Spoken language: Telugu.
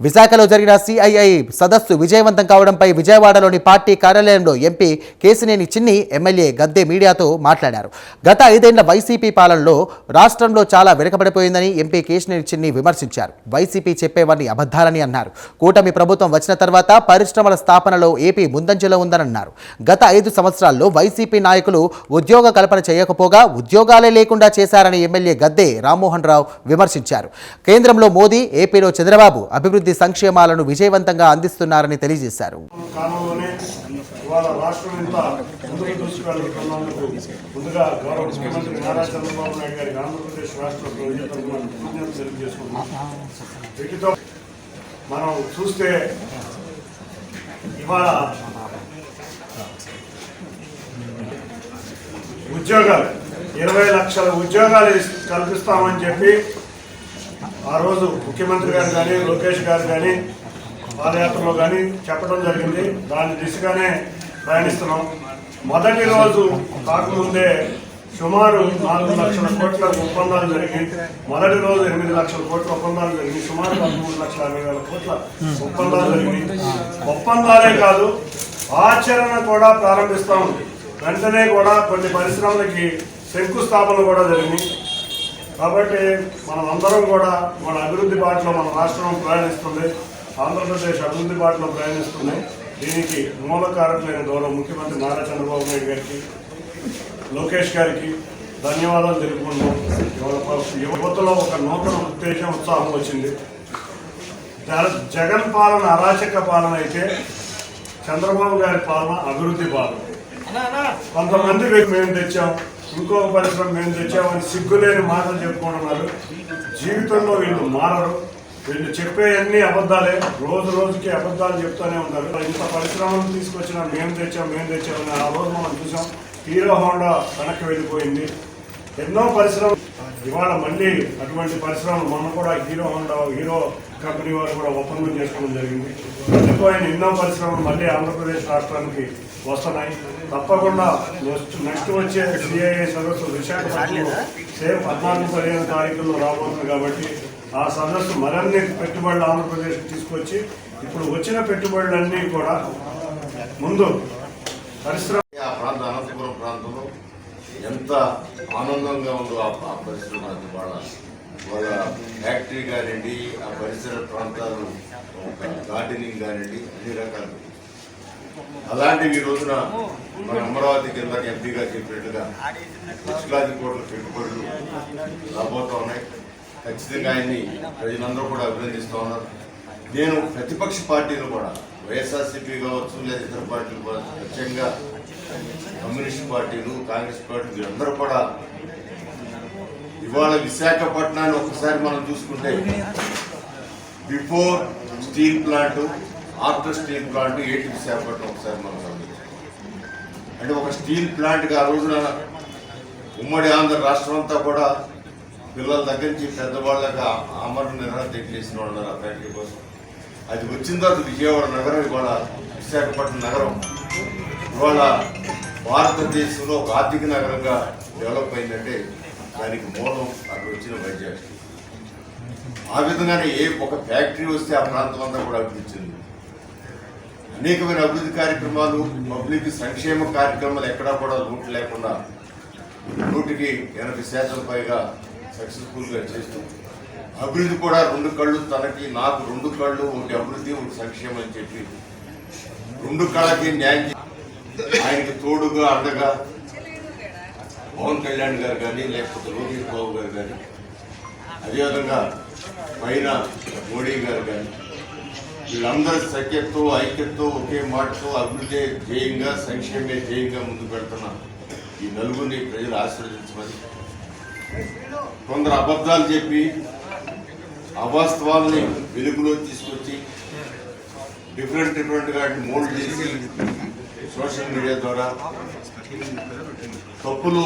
విశాఖలో జరిగిన సిఐఐ సదస్సు విజయవంతం కావడంపై విజయవాడలోని పార్టీ కార్యాలయంలో ఎంపీ కేసినేని చిన్ని ఎమ్మెల్యే గద్దె మీడియాతో మాట్లాడారు. గత ఐదేళ్ళ వైసీపీ పాలనలో రాష్ట్రంలో చాలా వెనుకబడిపోయిందని ఎంపీ కేసినేని చిన్ని విమర్శించారు. వైసీపీ చెప్పేవన్నీ అబద్ధాలని అన్నారు. కూటమి ప్రభుత్వం వచ్చిన తర్వాత పరిశ్రమల స్థాపనలో ఏపీ ముందంజలో ఉందన్నారు గత ఐదు సంవత్సరాల్లో వైసీపీ నాయకులు ఉద్యోగ కల్పన చేయకపోగా ఉద్యోగాలే లేకుండా చేశారని ఎమ్మెల్యే గద్దె రామ్మోహన్ రావు విమర్శించారు. కేంద్రంలో మోదీ ఏపీలో చంద్రబాబు అభివృద్ధి సంక్షేమాలను విజయవంతంగా అందిస్తున్నారని తెలియజేశారు. మనం చూస్తే ఇవాళ ఉద్యోగాలు ఇరవై లక్షల ఉద్యోగాలు కల్పిస్తామని చెప్పి ఆ రోజు ముఖ్యమంత్రి గారు కానీ లోకేష్ గారు కానీ పాదయాత్రలో కానీ చెప్పడం జరిగింది. దాని దిశగానే ప్రయాణిస్తున్నాం. మొదటి రోజు కాకముందే సుమారు నాలుగు లక్షల కోట్ల ఒప్పందాలు జరిగి మొదటి రోజు ఎనిమిది లక్షల కోట్ల ఒప్పందాలు జరిగి సుమారు పదమూడు లక్షల అరవై వేల కోట్ల ఒప్పందాలు జరిగి ఒప్పందాలే కాదు ఆచరణ కూడా ప్రారంభిస్తాం వెంటనే కూడా కొన్ని పరిశ్రమలకి శంకుస్థాపన కూడా జరిగింది కాబట్టి మనం అందరం కూడా మన అభివృద్ధి బాటలో మన రాష్ట్రం ప్రయాణిస్తుంది ఆంధ్రప్రదేశ్ అభివృద్ధి బాటలో ప్రయాణిస్తుంది. దీనికి మూల కారకులైన గౌరవ ముఖ్యమంత్రి నారా చంద్రబాబు నాయుడు గారికి లోకేష్ గారికి ధన్యవాదాలు తెలుపుకుంటాం యువతలో ఒక నూతన ఉత్తేజం ఉత్సాహం వచ్చింది. జగన్ పాలన అరాచక పాలన అయితే చంద్రబాబు గారి పాలన అభివృద్ధి పాలన కొంతమంది మేము తెచ్చాం. ఇంకో పరిశ్రమ మేము తెచ్చామని సిగ్గులేని మాటలు చెప్పుకుంటున్నారు జీవితంలో వీళ్ళు మారరు. వీళ్ళు చెప్పేవన్నీ అబద్ధాలే. రోజు రోజుకి అబద్ధాలు చెప్తూనే ఉంటారు. ఇంత పరిశ్రమలు తీసుకొచ్చిన మేము తెచ్చాం మేము తెచ్చామని ఆ రోజు మనం చూసాం. హీరో హోండా వెనక్కి వెళ్ళిపోయింది. ఎన్నో పరిశ్రమలు ఇవాళ మళ్ళీ అటువంటి పరిశ్రమలు మనం కూడా హీరో హోండా హీరో కంపెనీ వారు కూడా ఒప్పందం చేసుకోవడం జరిగింది. వెళ్ళిపోయిన ఎన్నో పరిశ్రమలు మళ్ళీ ఆంధ్రప్రదేశ్ రాష్ట్రానికి వస్తున్నాయి. తప్పకుండా నెక్స్ట్ నెక్స్ట్ వచ్చే సిఐఏ సదస్సు విశాఖపట్నంలో సేమ్ పద్నాలుగు పదిహేను తారీఖుల్లో రాబోతుంది కాబట్టి ఆ సదస్సు మరిన్ని పెట్టుబడులు ఆంధ్రప్రదేశ్ తీసుకొచ్చి ఇప్పుడు వచ్చిన పెట్టుబడులన్నీ కూడా ముందు పరిశ్రమ ఆ ప్రాంత అనంతపురం ప్రాంతంలో ఎంత ఆనందంగా ఉందో ఆ ఆ పరిశ్రమ అది వాళ్ళ ఫ్యాక్టరీ కానివ్వండి ఆ పరిసర ప్రాంతాలు గార్డెనింగ్ కానివ్వండి అన్ని రకాలు. అలాంటివి ఈ రోజున మన అమరావతి కింద ఎంపీగా చెప్పినట్టుగా లక్షలాది కోట్ల పెట్టుబడులు రాబోతా ఉన్నాయి. ఖచ్చితంగా ఆయన్ని ప్రజలందరూ కూడా అభినందిస్తూ ఉన్నారు. నేను ప్రతిపక్ష పార్టీలు కూడా వైఎస్ఆర్సీపీ కావచ్చు లేదా ఇతర పార్టీలు కావచ్చు ముఖ్యంగా కమ్యూనిస్ట్ పార్టీలు కాంగ్రెస్ పార్టీలు అందరూ కూడా ఇవాళ విశాఖపట్నాన్ని ఒకసారి మనం చూసుకుంటే before steel plant after steel plant ఏంటి విశాఖపట్నం ఒకసారి మనం గమనించాలి. అంటే ఒక స్టీల్ ప్లాంట్గా ఆ రోజున ఉమ్మడి ఆంధ్ర రాష్ట్రం అంతా కూడా పిల్లల దగ్గర నుంచి పెద్దవాళ్ళగా అమర నిర్ణయం తెచ్చేసిన వాళ్ళు ఆ ఫ్యాక్టరీ కోసం. అది వచ్చిన తర్వాత విజయవాడ నగరం ఇవాళ విశాఖపట్నం నగరం ఇవాళ భారతదేశంలో ఒక ఆర్థిక నగరంగా డెవలప్ అయిందంటే దానికి మూలం అక్కడ వచ్చిన వైద్యాలు. ఆ విధంగానే ఏ ఒక ఫ్యాక్టరీ వస్తే ఆ ప్రాంతం అంతా కూడా అభివృద్ధి చెందింది అనేకమైన అభివృద్ధి కార్యక్రమాలు పబ్లిక్ సంక్షేమ కార్యక్రమాలు ఎక్కడా కూడా లోటు లేకుండా నూటికి ఎనభై శాతం పైగా సక్సెస్ఫుల్గా చేస్తూ అభివృద్ధి కూడా రెండు కళ్ళు తనకి నాకు రెండు కళ్ళు ఒకటి అభివృద్ధి ఒకటి సంక్షేమం అని చెప్పి రెండు కళ్ళకి న్యాయం ఆయనకి తోడుగా అండగా పవన్ కళ్యాణ్ గారు కానీ లేకపోతే లోకేష్ బాబు గారు కానీ అదేవిధంగా పైన మోడీ గారు కానీ వీళ్ళందరూ సఖ్యతతో ఐక్యతతో ఒకే మాటతో అభివృద్ధి ధ్యేయంగా సంక్షేమే ధ్యేయంగా ముందుకు పెడుతున్న ఈ నలుగురిని ప్రజలు ఆశీర్వదించమని కొందరు అబద్ధాలు చెప్పి అవాస్తవాల్ని వెలుగులో తీసుకొచ్చి డిఫరెంట్ డిఫరెంట్గా మోల్డ్ చేసి సోషల్ మీడియా ద్వారా తప్పులు